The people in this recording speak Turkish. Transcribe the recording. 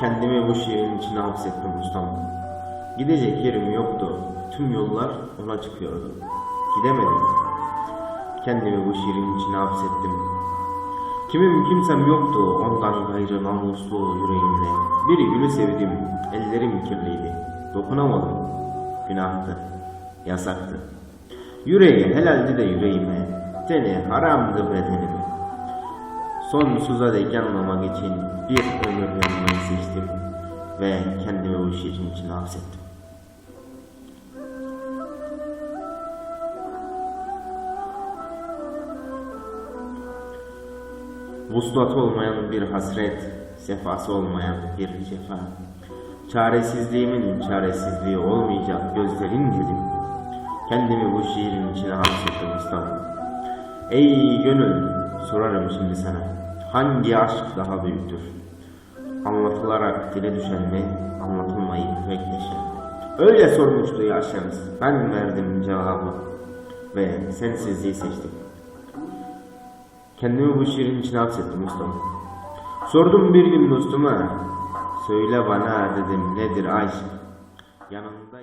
Kendimi bu şiirin içine hapsettim ustam. Gidecek yerim yoktu. Tüm yollar ona çıkıyordu. Gidemedim. Kendimi bu şiirin içine hapsettim. Kimim kimsem yoktu ondan gayrı namuslu yüreğimde. Bir gülü sevdim, ellerim kirliydi. Dokunamadım. Günahtı, yasaktı. Yüreği helaldi de yüreğime, teni haramdı bedenime. Sonsuza dek yanmamak için bir ömür seçtim ve kendimi bu şiirin içine hapsettim. Vuslatı olmayan bir hasret, sefası olmayan bir cefa. Çaresizliğimin çaresizliği olmayacak gözlerin dedim. Kendimi bu şiirin içine hapsettim İstanbul. Ey gönül, sorarım şimdi sana. Hangi aşk daha büyüktür? Anlatılarak dile düşen mi, anlatılmayı bekleşen? Öyle sormuştu yaşlarınız. Ben verdim cevabı ve sensizliği seçtim. Kendimi bu şiirin içine hapsettim ustam. Sordum bir gün dostuma, söyle bana dedim nedir aşk? Yanımda